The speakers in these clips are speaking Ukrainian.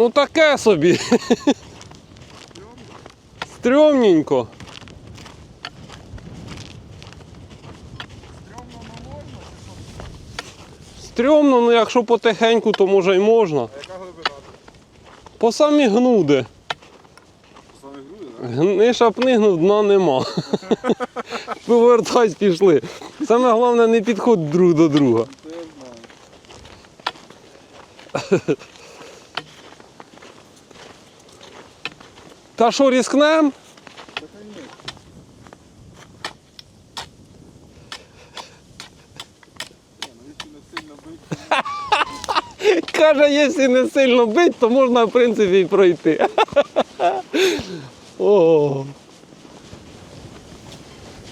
Ну таке собі. Стрьомненько. Стрьомно, ну якщо потихеньку, то може й можна. А яка глибина? По самі гнуди. Саме груди, так? Гни шапнигнув, дна нема. Повертайся, пішли. Саме головне не підходь друг до друга. Це я знаю. Та що, рискнем? Каже, якщо не сильно бить, то можна в принципі і пройти. О.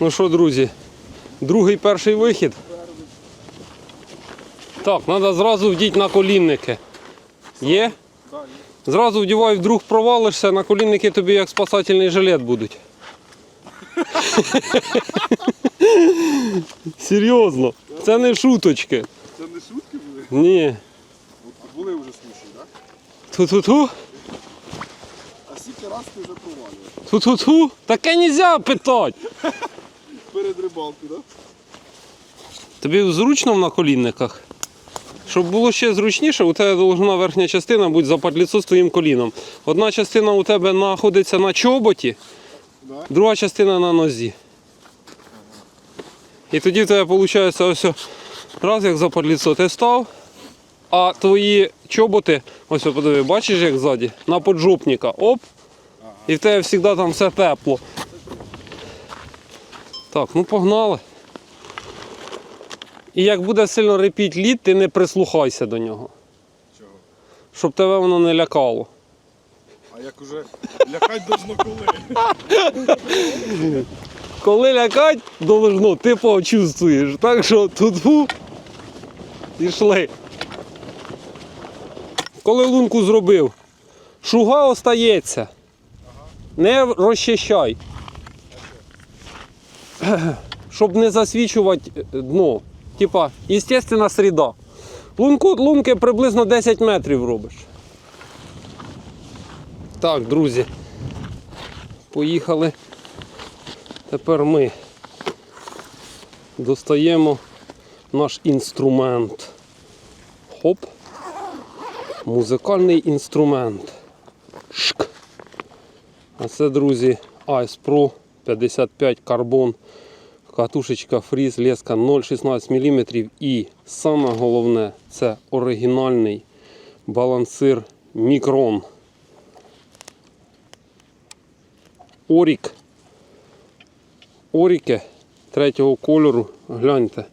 Ну що, друзі, другий перший вихід. Так, треба зразу вдіти на колінники. Є? Зразу вдівай, вдруг провалишся, на колінники тобі як спасательний жилет будуть. Серйозно, це не шуточки. Це не шутки були? Ні. Були вже случаї, так? Ту-ту-ту, А скільки раз ти вже провалюєш? ту-ту-ту. Таке нельзя питати. Перед рибалкою, так? Тобі зручно на колінниках? Щоб було ще зручніше, у тебе должна верхня частина бути западліцо з твоїм коліном. Одна частина у тебе знаходиться на чоботі, друга частина на нозі. І тоді в тебе виходить ось раз як за падліцо ти став, а твої чоботи, ось подиви, бачиш як ззаді, на поджопника, оп, і в тебе завжди там все тепло. Так, ну погнали. І як буде сильно репіть лід, ти не прислухайся до нього, Чого? щоб тебе воно не лякало. А як уже лякать должно коли? Коли лякать должно, ти почувствуєш. Так що тут пішли. Коли лунку зробив, шуга остається. Не розчищай. Щоб не засвічувати дно. Типа, естественна среда. Лунку лунки приблизно 10 метрів робиш. Так, друзі. Поїхали. Тепер ми достаємо наш інструмент. Хоп. Музикальний інструмент. Шк. А це, друзі, Ice Pro 55 карбон. Катушечка фріз, леска 0,16 мм. І саме головне це оригінальний балансир Мікрон. Орік Оріки третього кольору. Гляньте,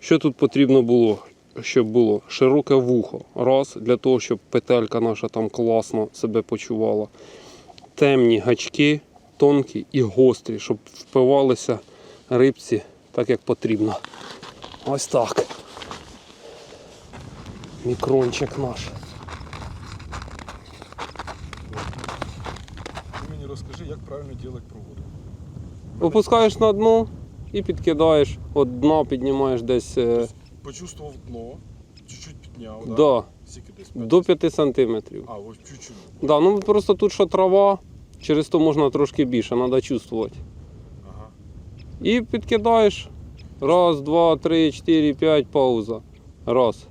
що тут потрібно було, щоб було широке вухо. Раз, для того, щоб петелька наша там класно себе почувала. Темні гачки, тонкі і гострі, щоб впивалися рибці так, як потрібно. Ось так. Мікрончик наш. Ти мені розкажи, як правильно робити проводу. Опускаєш на дно і підкидаєш. От дна піднімаєш десь е, Почувствував дно, чуть-чуть підняв, да? да, Скільки десь? до 5 сантиметрів. А, ось чуть-чуть. Да, ну просто тут що трава, через то можна трошки більше, треба чувствувати. І підкидаєш. Раз, два, три, чотири, п'ять, пауза. Раз.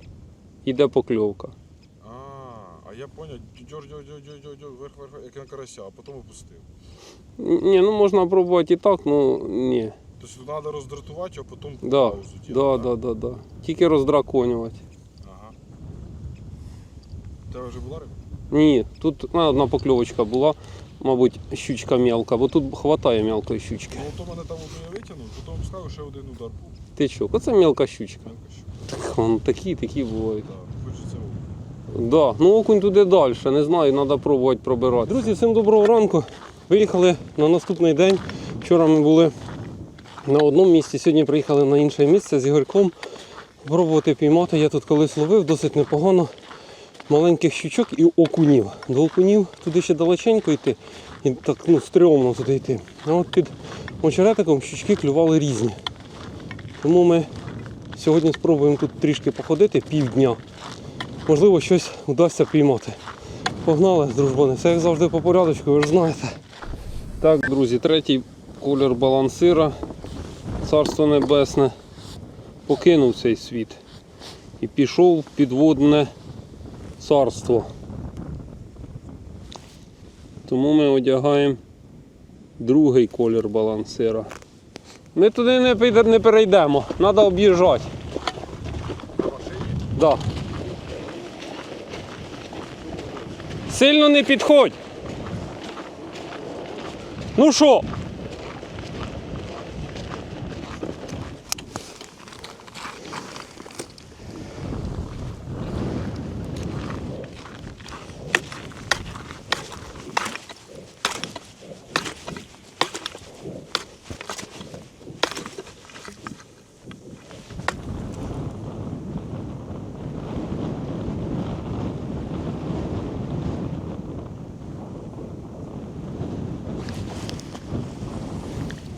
Іде покльовка. А, а я вверх, як на карася, а потім опустив. Ні, ну можна пробувати і так, ну ні. Тобто треба роздратувати, а потім Да, паузу да, да, да, да. Тільки роздраконювати. Ага. У тебе вже була риба? Ні, тут ну, одна покльовочка була, мабуть, щучка мелка, бо тут хватає мелкої щучки. Ну, то мене там один витягнув, потім сказав, ще один удар був. Ти чого? Оце мелка щучка. Мелка ще. Вон такі, такі бувають. Да, хочеться окунь. Да, ну окунь туди далі, не знаю, треба пробувати пробирати. Друзі, всім доброго ранку. Виїхали на наступний день. Вчора ми були на одному місці, сьогодні приїхали на інше місце з Ігорьком. Пробувати піймати. Я тут колись ловив досить непогано маленьких щучок і окунів. До окунів туди ще далеченько йти. І так ну, стрьомно туди йти. А от під очеретиком щучки клювали різні. Тому ми сьогодні спробуємо тут трішки походити півдня можливо, щось вдасться піймати. Погнали, дружбани. Все як завжди по порядочку, ви ж знаєте. Так, друзі, третій колір балансира. Царство Небесне покинув цей світ і пішов в підводне царство. Тому ми одягаємо другий колір балансира. Ми туди не, не перейдемо, треба об'їжджати. Да. Сильно не підходь. Ну що?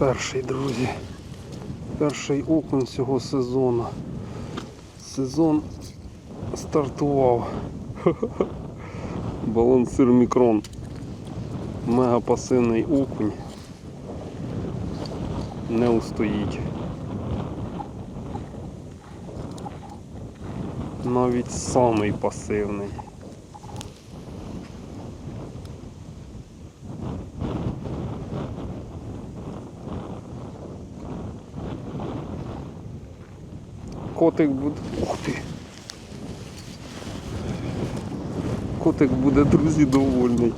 Перший, друзі. Перший окунь цього сезону. Сезон стартував. Балансир мікрон. Мега пасивний окунь. Не устоїть. Навіть самий пасивний. Котик буде. Ух ти. Котик буде, друзі, довольний.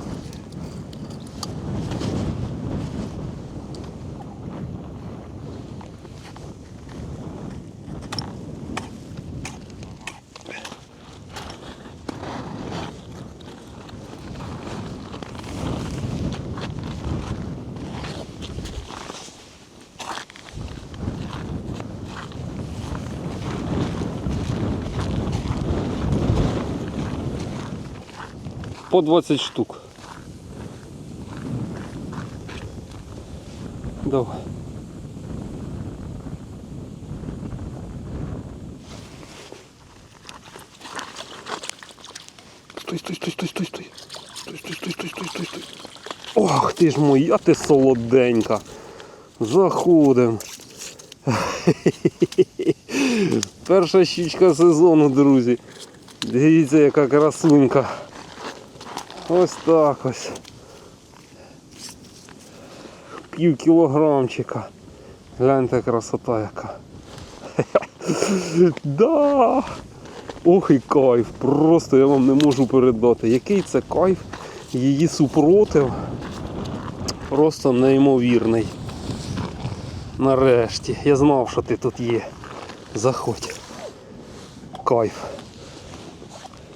По 20 штук. Давай. Стой, стой, стой, стой, стой, стой. Стой, стой, стой, стой, стой, стой, стой. Ох ти ж моя ти солоденька. Заходим. Перша щічка сезону, друзі. Дивіться, яка красунька. Ось так ось. Пів кілограмчика. Гляньте красота яка. да! Ох і кайф! Просто я вам не можу передати. Який це кайф, її супротив. Просто неймовірний. Нарешті. Я знав, що ти тут є. Заходь. Кайф.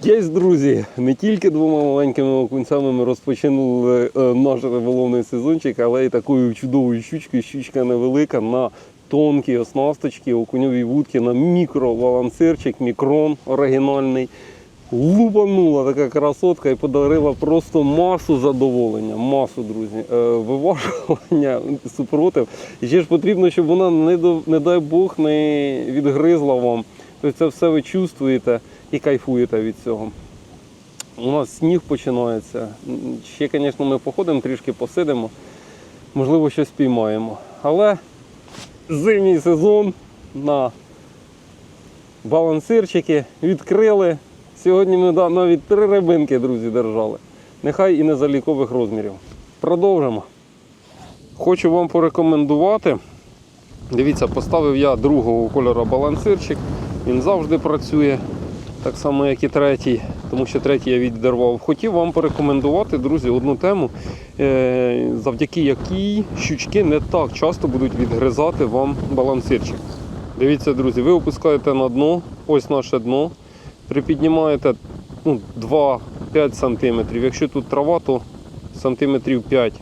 Є, друзі, не тільки двома маленькими окунцями ми розпочинули е, наш риболовний сезончик, але й такою чудовою щучкою. Щучка невелика на тонкі оснасточки, окуньові вудки, на мікробалансирчик, мікрон оригінальний. Лупанула така красотка і подарила просто масу задоволення. Масу, друзі. Е, Виважування супротив. І ще ж потрібно, щоб вона, не дай Бог, не відгризла вам. Тобто це все ви чувствуєте і кайфуєте від цього. У нас сніг починається. Ще, звісно, ми походимо, трішки посидимо, можливо, щось піймаємо. Але зимній сезон на балансирчики відкрили. Сьогодні ми навіть три рибинки, друзі, держали. Нехай і не залікових розмірів. Продовжимо. Хочу вам порекомендувати. Дивіться, поставив я другого кольору балансирчик. Він завжди працює, так само, як і третій, тому що третій я віддарвав. Хотів вам порекомендувати, друзі, одну тему, е, завдяки якій щучки не так часто будуть відгризати вам балансирчик. Дивіться, друзі, ви опускаєте на дно, ось наше дно, припіднімаєте ну, 2-5 см. Якщо тут трава, то сантиметрів 5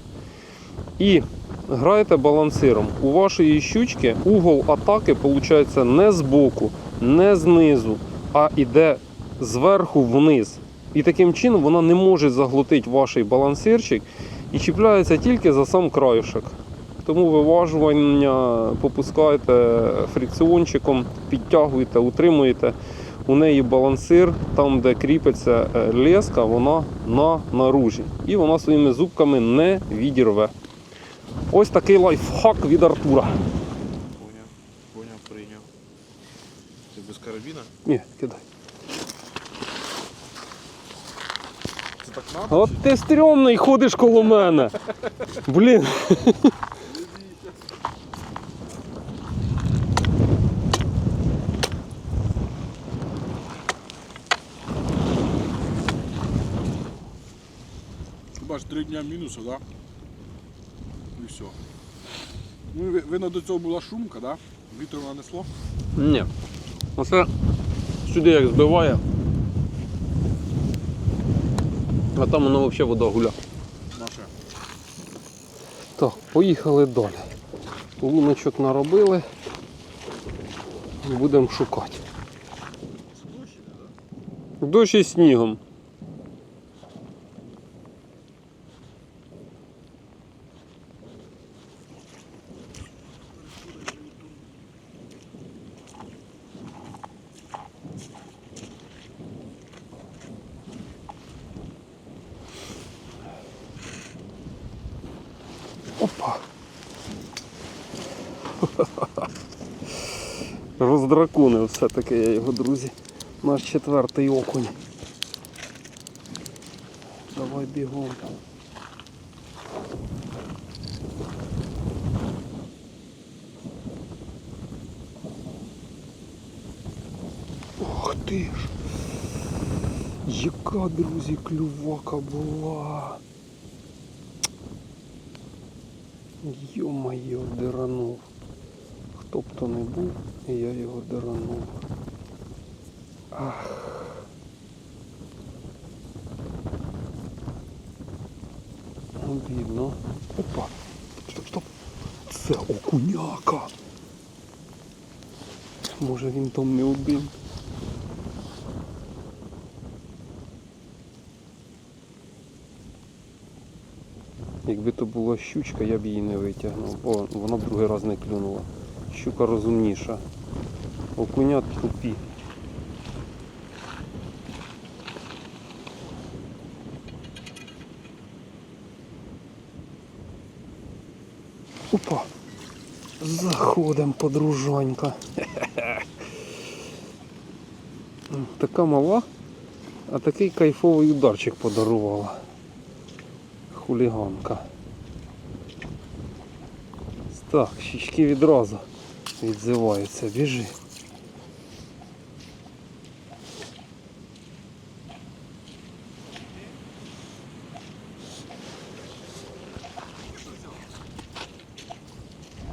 і граєте балансиром. У вашої щучки угол атаки виходить не з боку, не знизу, а йде зверху вниз. І таким чином вона не може заглотити ваш балансирчик і чіпляється тільки за сам краюшок. Тому виважування попускаєте фрикціончиком, підтягуєте, утримуєте. у неї балансир, там, де кріпиться е, леска, вона на наружі. І вона своїми зубками не відірве. Ось такий лайфхак від Артура. Без? Ні, кидай. Це так надо? От ти стрьомний ходиш коло мене. Блін. Бач, три дня мінусу, так? Да? І все. Ну, ви- видно, до цього була шумка, да? Вітер нанесло. Ні. Оце сюди як збиває. А там воно взагалі вода гуля. Наше. Так, поїхали далі. Луночок наробили. Будемо шукати. Дощі, дощ із снігом. Опа. Роздраконив все-таки я його, друзі. Наш четвертий окунь. Давай бігом. Ох ти ж. Яка, друзі, клювака була. Йо-моє, диранув. Хто б то не був, я його диранув. Ах. Обідно. Опа. Стоп, стоп. Це окуняка. Може він там не один. Якби то була щучка, я б її не витягнув, бо вона б другий раз не клюнула. Щука розумніша. Окунят тупі. Опа! Заходим, подружонька. Така мала, а такий кайфовий ударчик подарувала. Хуліганка. Так, щічки відразу відзиваються. Біжи.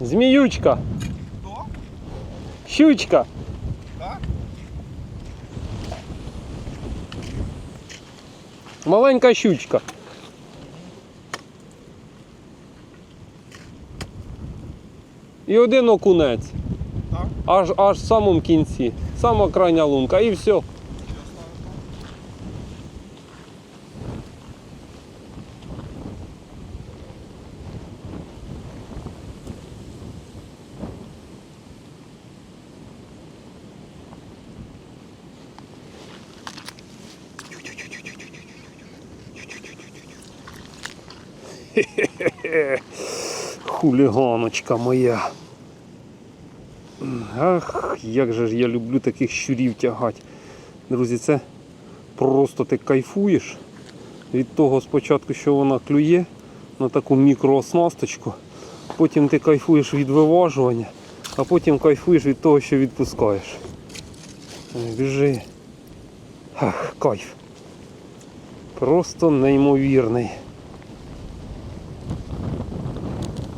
Зміючка. Хто? Щучка. Так? Маленька щучка. І один окунець. Так? Аж аж в самому кінці. Сама крайня лунка і все. Хуліганочка моя. Ах, як же ж я люблю таких щурів тягати. Друзі, це просто ти кайфуєш від того спочатку, що вона клює на таку мікрооснасточку. Потім ти кайфуєш від виважування, а потім кайфуєш від того, що відпускаєш. Біжи. Ах, кайф. Просто неймовірний.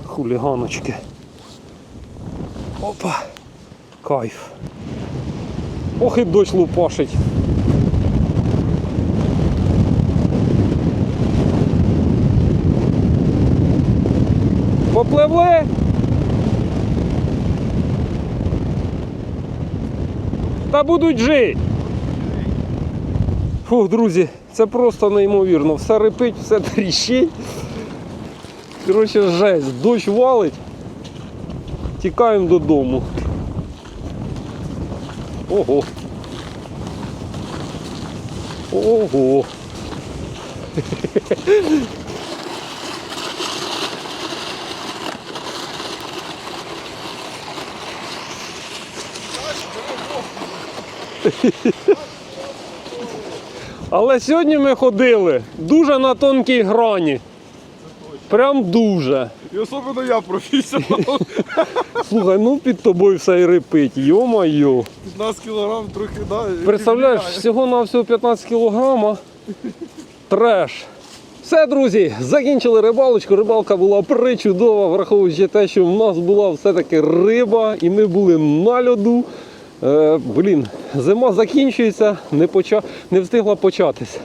Хуліганочки. Опа. Кайф. Ох і дощ лупашить. Попливли? Та будуть жити. Фух, друзі, це просто неймовірно. Все репить, все тріщить. Коротше, жесть, дощ валить. Тікаємо додому. Ого. Ого. Але сьогодні ми ходили дуже на тонкій грані. Прям дуже. І особливо я професіонал. Слухай, ну під тобою все і репить, йо-майо. 15 кілограм трохи, да. і Представляєш, всього на всього 15 кілограма. Треш. Все, друзі, закінчили рибалочку. Рибалка була причудова, враховуючи те, що в нас була все-таки риба, і ми були на льоду. Е, блін, зима закінчується, не, поча... не встигла початись.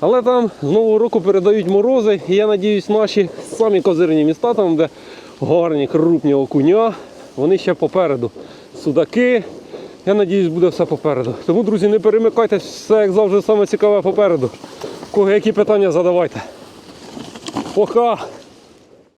Але там з нового року передають морози, і я сподіваюся, наші самі козирні міста, там, де гарні крупні окуня, вони ще попереду. Судаки. Я сподіваюся, буде все попереду. Тому, друзі, не перемикайтеся, все як завжди саме цікаве попереду. Кого які питання задавайте. Пока!